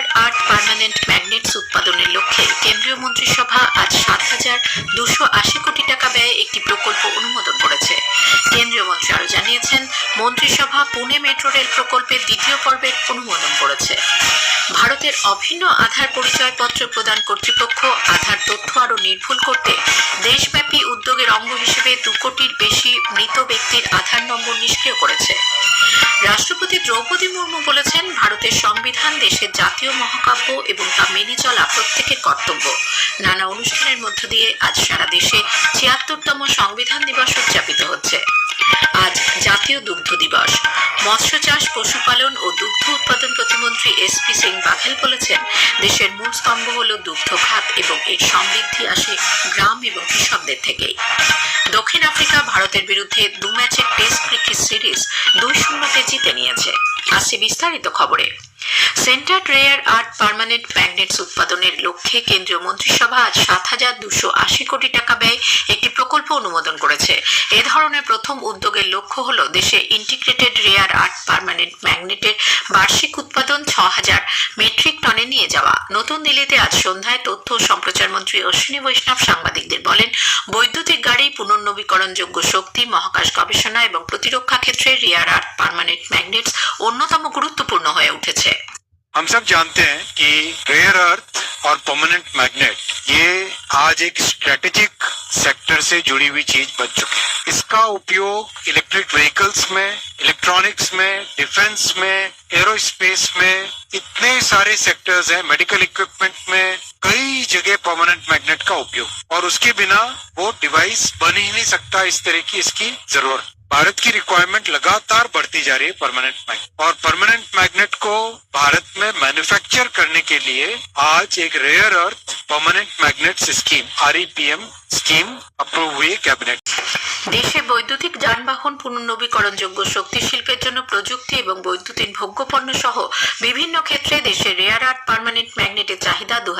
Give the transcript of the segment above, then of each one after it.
Rare আট permanent magnets উৎপাদনের লক্ষ্যে কেন্দ্রীয় মন্ত্রিসভা আজ সাত হাজার দুশো আশি কোটি টাকা ব্যয়ে একটি প্রকল্প অনুমোদন করেছে। কেন্দ্রীয় মন্ত্রী আরও জানিয়েছেন, মন্ত্রিসভা পুনে মেট্রো রেল প্রকল্পের দ্বিতীয় পর্বের অনুমোদন করেছে। ভারতের অভিন্ন আধার পরিচয়পত্র প্রদান কর্তৃপক্ষ আধার তথ্য আরও নির্ভুল করতে দেশব্যাপী উদ্যোগের অঙ্গ হিসেবে দু কোটির বেশি মৃত ব্যক্তির আধার নম্বর নিষ্ক্রিয় করেছে। রাষ্ট্রপতি দ্রৌপদী মুর্মু বলেছেন, ভারতের সংবিধান দেশের জাতীয় মহাকাব্য এবং তা মেনে চলা প্রত্যেকের কর্তব্য। নানা অনুষ্ঠানের মধ্য দিয়ে আজ সারা দেশে ছিয়াত্তরতম সংবিধান দিবস উদযাপিত হচ্ছে। আজ জাতীয় দুগ্ধ দিবস। মৎস্য চাষ, পশুপালন ও দুগ্ধ উৎপাদন প্রতিমন্ত্রী এস পি সিং বাঘেল বলেছেন, দেশের মূল স্তম্ভ হল দুগ্ধ খাত এবং এর সমৃদ্ধি আসে গ্রাম এবং কৃষকদের থেকেই। দক্ষিণ আফ্রিকা ভারতের বিরুদ্ধে দু ম্যাচের টেস্ট ক্রিকেট সিরিজ দুই শূন্যতে জিতে নিয়েছে। আসছে বিস্তারিত খবরে। Centre rare earth permanent magnets উৎপাদনের লক্ষ্যে কেন্দ্রীয় মন্ত্রিসভা আজ সাত হাজার দুশো আশি কোটি টাকা ব্যয় একটি প্রকল্প অনুমোদন করেছে। এ ধরনের প্রথম উদ্যোগের লক্ষ্য হল দেশে ইন্টিগ্রেটেড রেয়ার আর্থ পার্মানেন্ট ম্যাগনেটের বার্ষিক উৎপাদন ছ হাজার মেট্রিক টনে নিয়ে যাওয়া। নতুন দিল্লিতে আজ সন্ধ্যায় তথ্য ও সম্প্রচার মন্ত্রী অশ্বিনী বৈষ্ণব সাংবাদিকদের বলেন, বৈদ্যুতিক গাড়ি পুনর্নবীকরণযোগ্য শক্তি, মহাকাশ গবেষণা এবং প্রতিরক্ষা ক্ষেত্রে রেয়ার আর্থ পার্মানেন্ট ম্যাগনেটস অন্যতম গুরুত্বপূর্ণ হয়ে উঠেছে। हम सब जानते हैं कि रेयर अर्थ और परमानेंट मैग्नेट ये आज एक स्ट्रेटेजिक सेक्टर से जुड़ी हुई चीज़ बन चुकी है। इसका उपयोग इलेक्ट्रिक व्हीकल्स में इलेक्ट्रॉनिक्स में डिफेंस में एरोस्पेस में, इतने सारे सेक्टर्स हैं मेडिकल इक्विपमेंट में, कई जगह परमानेंट मैग्नेट का उपयोग। और उसके बिना वो डिवाइस बन ही नहीं सकता इस तरह की इसकी ज़रूरत। भारत की रिक्वायरमेंट लगातार बढ़ती जा रही है परमानेंट मैग्नेट और परमानेंट मैग्नेट को भारत में मैन्युफैक्चर करने के लिए आज एक rare earth permanent magnet scheme are scheme cabinet দেশে বৈদ্যুতিক যানবাহন পুনর্নবীকরণযোগ্য শক্তি শিল্পের জন্য প্রযুক্তি এবং বৈদ্যুতিন ভোগ্যপণ্য সহ বিভিন্ন ক্ষেত্রে দেশে রেয়ার আর্ট পার্মানেন্ট ম্যাগনেটের চাহিদা দু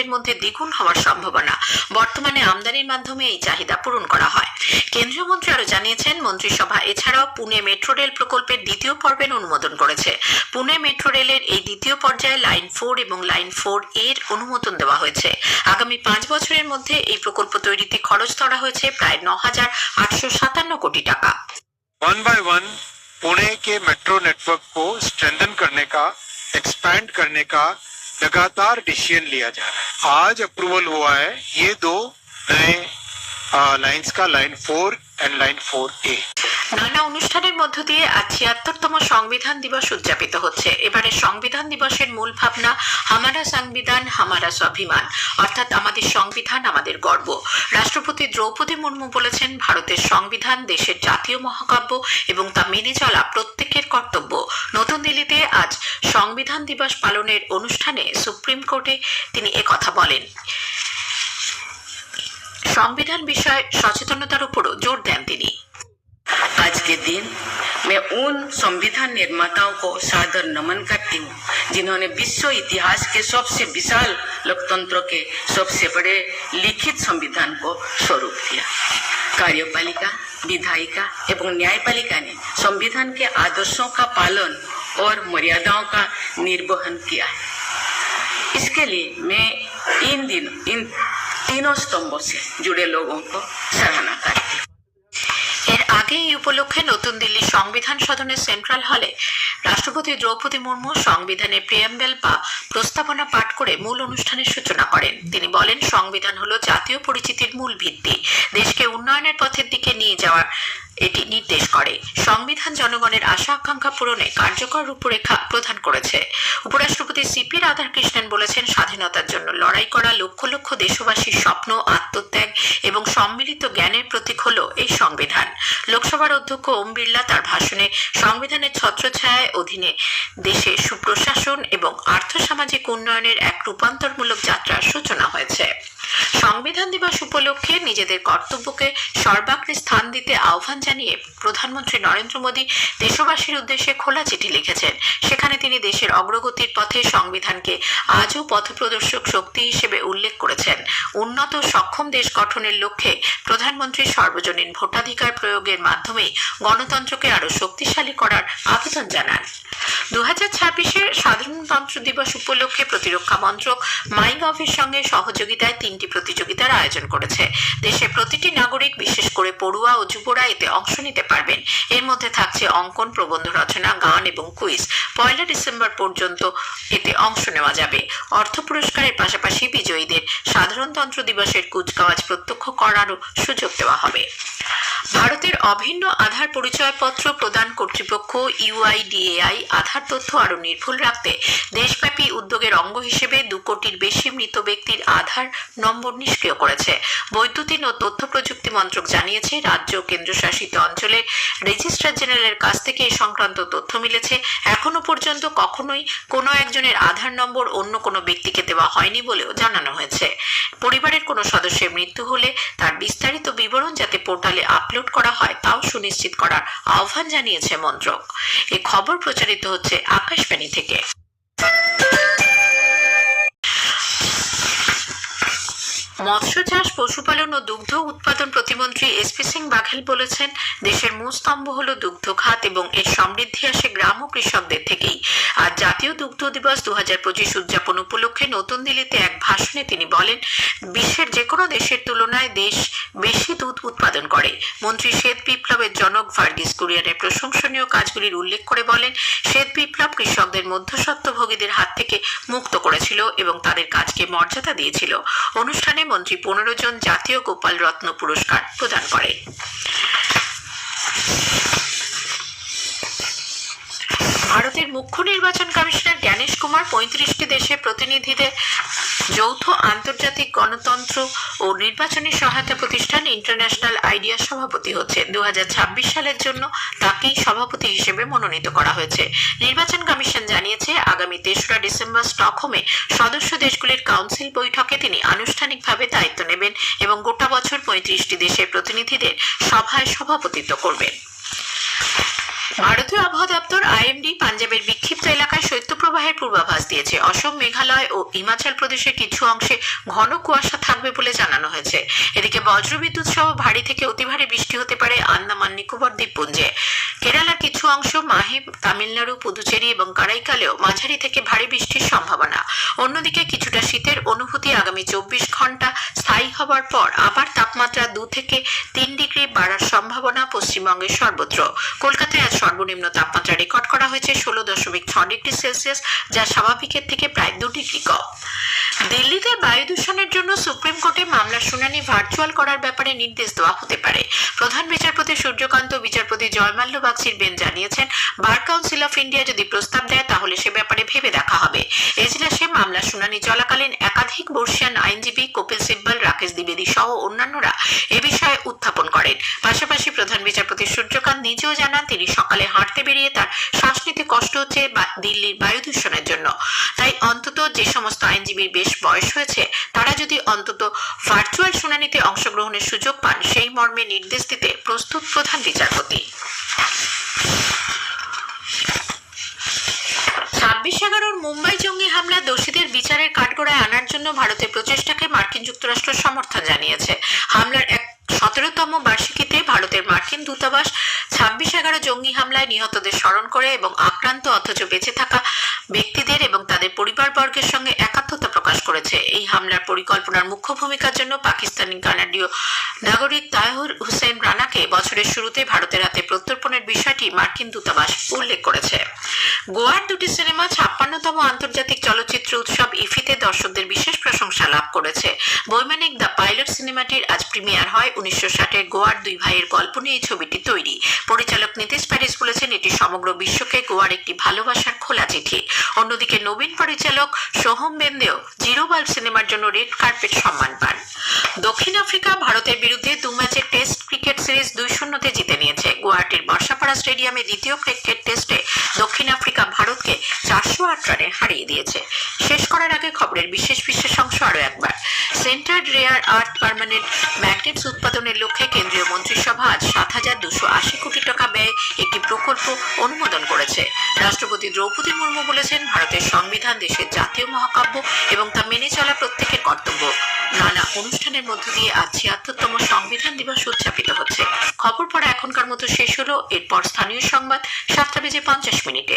এর মধ্যে দ্বিগুণ হওয়ার সম্ভাবনা। বর্তমানে আমদানির মাধ্যমে এই চাহিদা পূরণ করা হয়। কেন্দ্রীয় মন্ত্রী আরও জানিয়েছেন, মন্ত্রিসভা এছাড়াও পুনে মেট্রো রেল প্রকল্পের দ্বিতীয় পর্বের অনুমোদন করেছে। পুনে মেট্রো রেলের এই দ্বিতীয় পর্যায়ে লাইন ফোর এবং লাইন ফোর এর অনুমোদন দেওয়া হয়েছে। আগামী পাঁচ বছরের মধ্যে এই প্রকল্প তৈরিতে খরচ ধরা হয়েছে প্রায় ন হাজার আটশো সাতান্ন কোটি টাকা वन बाय वन पुणे के मेट्रो नेटवर्क को स्ट्रेंथन करने का एक्सपैंड करने का लगातार डिसीजन लिया जा रहा है आज अप्रूवल हुआ है ये दो नए लाइंस का line four and line four এ নানা অনুষ্ঠানের মধ্য দিয়ে আজ ছিয়াত্তরতম সংবিধান দিবস উদযাপিত হচ্ছে। এবারে সংবিধান দিবসের মূল ভাবনা, হামারা সংবিধান, হামারা স্বাভিমান। অর্থাৎ আমাদের সংবিধান, আমাদের গর্ব। রাষ্ট্রপতি দ্রৌপদী মুর্মু বলেছেন, ভারতের সংবিধান দেশের জাতীয় মহাকাব্য এবং তা মেনে চলা প্রত্যেকের কর্তব্য। নতুন দিল্লিতে আজ সংবিধান দিবস পালনের অনুষ্ঠানে সুপ্রিম কোর্টে তিনি একথা বলেন। সংবিধান বিষয়ে সচেতনতার উপরও জোর দেন তিনি आज के दिन मैं उन संविधान निर्माताओं को सादर नमन करती हूँ जिन्होंने विश्व इतिहास के सबसे विशाल लोकतंत्र के सबसे बड़े लिखित संविधान को स्वरूप दिया कार्यपालिका विधायिका एवं न्यायपालिका ने संविधान के आदर्शों का पालन और मर्यादाओं का निर्वहन किया है इसके लिए मैं इन दिनों इन तीनों स्तंभों से जुड़े लोगों को सराहना करती हूँ আগে এই উপলক্ষে নতুন দিল্লি সংবিধান সদনের সেন্ট্রাল হলে রাষ্ট্রপতি দ্রৌপদী মুর্মু সংবিধানের প্রিয়াম্বেল বা প্রস্তাবনা পাঠ করে মূল অনুষ্ঠানের সূচনা করেন। তিনি বলেন, সংবিধান হলো জাতীয় পরিচিতির মূল ভিত্তি। দেশকে উন্নয়নের পথের দিকে নিয়ে যাওয়ার এটি নির্দেশ করে। সংবিধান জনগণের আশা আকাঙ্ক্ষা পূরণে কার্যকর রূপরেখা প্রদান করেছে। উপরাষ্ট্রপতি সিপি রাধাকৃষ্ণন বলেছেন, স্বাধীনতার জন্য লড়াই করা লক্ষ লক্ষ দেশবাসীর স্বপ্ন, আত্মত্যাগ এবং সম্মিলিত জ্ঞানের প্রতীক হল এই সংবিধান। লোকসভার অধ্যক্ষ ওম বিড়লা তার ভাষণে সংবিধানের ছত্রছায়ায় অধীনে দেশে সুপ্রশাসন এবং আর্থসামাজিক উন্নয়নের এক রূপান্তরমূলক যাত্রার সূচনা হয়েছে। সংবিধান দিবস উপলক্ষে নিজেদের কর্তব্যকে সর্বাগ্রে স্থান দিতে আহ্বান জানিয়ে প্রধানমন্ত্রী নরেন্দ্র মোদী দেশবাসীর উদ্দেশ্যে খোলা চিঠি লিখেছেন। সেখানে তিনি দেশের অগ্রগতির পথে সংবিধানকে আজও পথপ্রদর্শক শক্তি হিসেবে উল্লেখ করেছেন। উন্নত, সক্ষম দেশ গঠনের লক্ষ্যে প্রধানমন্ত্রী সর্বজনীন ভোটাধিকার প্রয়োগের মাধ্যমে গণতন্ত্রকে আরও শক্তিশালী করার আবেদন জানান। দু হাজার সাধারণতন্ত্র দিবস উপলক্ষে প্রতিরক্ষা মন্ত্রক মাই গভের সঙ্গে সহযোগিতায় তিনটি প্রতিযোগিতার আয়োজন করেছে। দেশের প্রতিটি নাগরিক, বিশেষ করে পড়ুয়া ও যুবরা এতে অংশ নিতে পারবেন। এর মধ্যে থাকছে অঙ্কন, প্রবন্ধ রচনা, গান এবং কুইজ। পয়লা ডিসেম্বর পর্যন্ত এতে অংশ নেওয়া যাবে। অর্থ পুরস্কারের পাশাপাশি বিজয়ীদের সাধারণতন্ত্র দিবসের কুচকাওয়াজ প্রত্যক্ষ করারও সুযোগ দেওয়া হবে। ভারতের অভিন্ন আধার পরিচয়পত্র প্রদান কর্তৃপক্ষ ইউআইডিএআই আধার তথ্য আরও নির্ভুল রাখতে দেশব্যাপী উদ্যোগের অঙ্গ হিসেবে দু কোটির বেশি মৃত ব্যক্তির আধার নম্বর নিষ্ক্রিয় করেছে। বৈদ্যুতিন ও তথ্য প্রযুক্তি মন্ত্রক জানিয়েছে, রাজ্য ও কেন্দ্রশাসিত অঞ্চলে রেজিস্ট্রার জেনারেলের কাছ থেকে এই সংক্রান্ত তথ্য মিলেছে। এখনও পর্যন্ত কখনোই কোনো একজনের আধার নম্বর অন্য কোনো ব্যক্তিকে দেওয়া হয়নি বলেও জানানো হয়েছে। পরিবারের কোনো সদস্যের মৃত্যু হলে তার বিস্তারিত বিবরণ যাতে পোর্টালে আপলোড করা হয়, তাও সুনিশ্চিত করার আহ্বান জানিয়েছে মন্ত্রক। এ খবর প্রচারিত হচ্ছে আকাশবাণী থেকে। মৎস্য চাষ, পশুপালন ও দুগ্ধ উৎপাদন প্রতিমন্ত্রী এসপি সিং বাঘেল বলেছেন, দেশের মূল স্তম্ভ হল দুগ্ধ খাত এবং এর সমৃদ্ধি আসে গ্রাম ও কৃষকদের থেকেই। আর জাতীয় দুগ্ধ দিবস দু হাজার পঁচিশ উদযাপন উপলক্ষে নতুন দিল্লিতে এক ভাষণে তিনি বলেন, বিশ্বের যে কোনো দেশের তুলনায় দেশ বেশি দুধ উৎপাদন করে। মন্ত্রী শ্বেত বিপ্লবের জনক ভার্গিস কুরিয়ানের প্রশংসনীয় কাজগুলির উল্লেখ করে বলেন, শ্বেত বিপ্লব কৃষকদের মধ্যস্বত্বভোগীদের হাত থেকে মুক্ত করেছিল এবং তাদের কাজকে মর্যাদা দিয়েছিল। অনুষ্ঠানে মন্ত্রী পনেরো জন জাতীয় গোপাল রত্ন পুরস্কার প্রদান করে ভারতের মুখ্য নির্বাচন কমিশনার জ্ঞানেশ কুমার পঁয়ত্রিশটি দেশের প্রতিনিধিদের যৌথ আন্তর্জাতিক গণতন্ত্র ও নির্বাচনী সহায়তা প্রতিষ্ঠান ইন্টারন্যাশনাল আইডিয়া সভাপতি হচ্ছেন দু সালের জন্য তাকেই সভাপতি হিসেবে মনোনীত করা হয়েছে। নির্বাচন কমিশন জানিয়েছে, আগামী তেসরা ডিসেম্বর স্টকহোমে সদস্য দেশগুলির কাউন্সিল বৈঠকে তিনি আনুষ্ঠানিকভাবে দায়িত্ব নেবেন এবং গোটা বছর পঁয়ত্রিশটি দেশের প্রতিনিধিদের সভায় সভাপতিত্ব করবেন। ভারতীয় আবহাওয়া দপ্তর আইএমডি পাঞ্জাবের বিক্ষিপ্ত এলাকায় শৈত্যপ্রবাহের পূর্বাভাস দিয়েছে। অসম, মেঘালয় ও হিমাচল প্রদেশের কিছু অংশে ঘন কুয়াশা থাকবে বলে জানানো হয়েছে। এদিকে বজ্রবিদ্যুৎ সহ ভারী থেকে অতি ভারী বৃষ্টি হতে পারে আন্দামান, নিকোবর, দ্বীপপুঞ্জে। কেরালার কিছু অংশ মাহে তামিলনাড়ু, পুদুচেরি এবং কারাইকালেও মাঝারি থেকে ভারী বৃষ্টির সম্ভাবনা। অন্যদিকে কিছুটা শীতের অনুভূতি আগামী চব্বিশ ঘণ্টা স্থায়ী হবার পর আবার তাপমাত্রা দু থেকে তিন ডিগ্রি বাড়ার সম্ভাবনা পশ্চিমবঙ্গের সর্বত্র। কলকাতায় আজ সর্বনিম্ন তাপমাত্রা রেকর্ড করা হয়েছে ষোলো দশমিক ছ ডিগ্রি সেলসিয়াস, যা স্বাভাবিকের থেকে প্রায় দু ডিগ্রি কম। দূষণের জন্য সুপ্রিম কোর্টে মামলার শুনানি ভার্চুয়াল করার ব্যাপারে নির্দেশ দেওয়া হতে পারে। প্রধান বিচারপতি সূর্যকান্ত, বিচারপতি জয়মাল্য বাগচির বেন জানিয়েছেন, বার কাউন্সিল অফ ইন্ডিয়া যদি প্রস্তাব দেয়, তাহলে সে ব্যাপারে ভেবে দেখা হবে। এজলাসে মামলা শুনানি চলাকালীন একাধিক বর্ষিয়ান আইনজীবী কপিল সিব্বল, রাকেশ দ্বিবেদী সহ অন্যান্যরা এ বিষয়ে উত্থাপন করেন। পাশাপাশি প্রধান বিচারপতি সূর্যকান্ত নিজেও জানান, তিনি সকালে হাঁটতে বেরিয়ে তার শ্বাস নিতে কষ্ট হচ্ছে দিল্লির বায়ু দূষণের জন্য। তাই অন্তত যে সমস্ত আইনজীবীর বেশ বয়স হয়েছে যদি অন্তত ভার্চুয়াল শুনানিতে অংশগ্রহণের সুযোগ পান, সেই মর্মে নির্দেশ দিতে প্রস্তুত প্রধান বিচারপতি। ছাব্বিশ এগারোর মুম্বাই জঙ্গি হামলা দোষীদের বিচারের কাঠগড়ায় আনার জন্য ভারতের প্রচেষ্টাকে মার্কিন যুক্তরাষ্ট্র সমর্থন জানিয়েছে। হামলার এক সতেরোতম বার্ষিকীতে ভারতের মার্কিন দূতাবাস ছাব্বিশ এগারো জঙ্গি হামলায় নিহতদের স্মরণ করে এবং আক্রান্ত অথচ বেঁচে থাকা ব্যক্তিদের এবং তাদের সঙ্গে একাত্মতা প্রকাশ করেছে এই হামলার পরিকল্পনার মুখ্য ভূমিকার জন্য পাকিস্তানি কানাডীয় নাগরিক তাহির হুসেন রানাকে বছরের শুরুতে ভারতের হাতে প্রত্যর্পণের বিষয়টি মার্কিন দূতাবাস উল্লেখ করেছে। গোয়ার দুটি সিনেমা ছাপ্পান্নতম আন্তর্জাতিক চলচ্চিত্র উৎসব ইফিতে দর্শকদের বিশেষ প্রশংসা লাভ করেছে। বৈমানিক দ্য পাইলট সিনেমাটির আজ প্রিমিয়ার হয় উনিশশো ষাটের গোয়ার দুই ভাইয়ের গল্প নিয়ে এই ছবিটি তৈরি। পরিচালক নীতিশ প্যারিস বলেছেন, এটি সমগ্র বিশ্বকে গোয়ার একটি ভালোবাসার খোলা চিঠি। অন্যদিকে নবীন পরিচালক সোহম বেন্দেও জিরো বাল্ব সিনেমার জন্য রেড কার্পেট সম্মান পান। দক্ষিণ আফ্রিকা ভারতের বিরুদ্ধে দু ম্যাচের টেস্ট ক্রিকেট সিরিজ দুই শূন্যতে জিতে নিয়েছে। গুয়াহাটির বর্ষাপাড়া স্টেডিয়ামে দ্বিতীয় ক্রিকেট টেস্টে দক্ষিণ আফ্রিকা চারশো আট রানে হারিয়ে দিয়েছে। শেষ করার আগে খবরের বিশেষ বিশেষ অংশ আরও একবার। Liquefied rare earth permanent magnets উৎপাদনের লক্ষ্যে কেন্দ্রীয় মন্ত্রিসভা আজ সাত হাজার দুশো আশি কোটি টাকা ব্যয়ে একটি প্রকল্প অনুমোদন করেছে। রাষ্ট্রপতি দ্রৌপদী মুর্মু বলেছেন, ভারতের সংবিধান দেশের জাতীয় মহাকাব্য এবং তা মেনে চলা প্রত্যেকের কর্তব্য। নানা অনুষ্ঠানের মধ্য দিয়ে আজ ছিয়াত্তরতম সংবিধান দিবস উদযাপিত হচ্ছে। খবর পড়া এখনকার মতো শেষ হলো। এরপর স্থানীয় সংবাদ সাতটা বেজে পঞ্চাশ মিনিটে।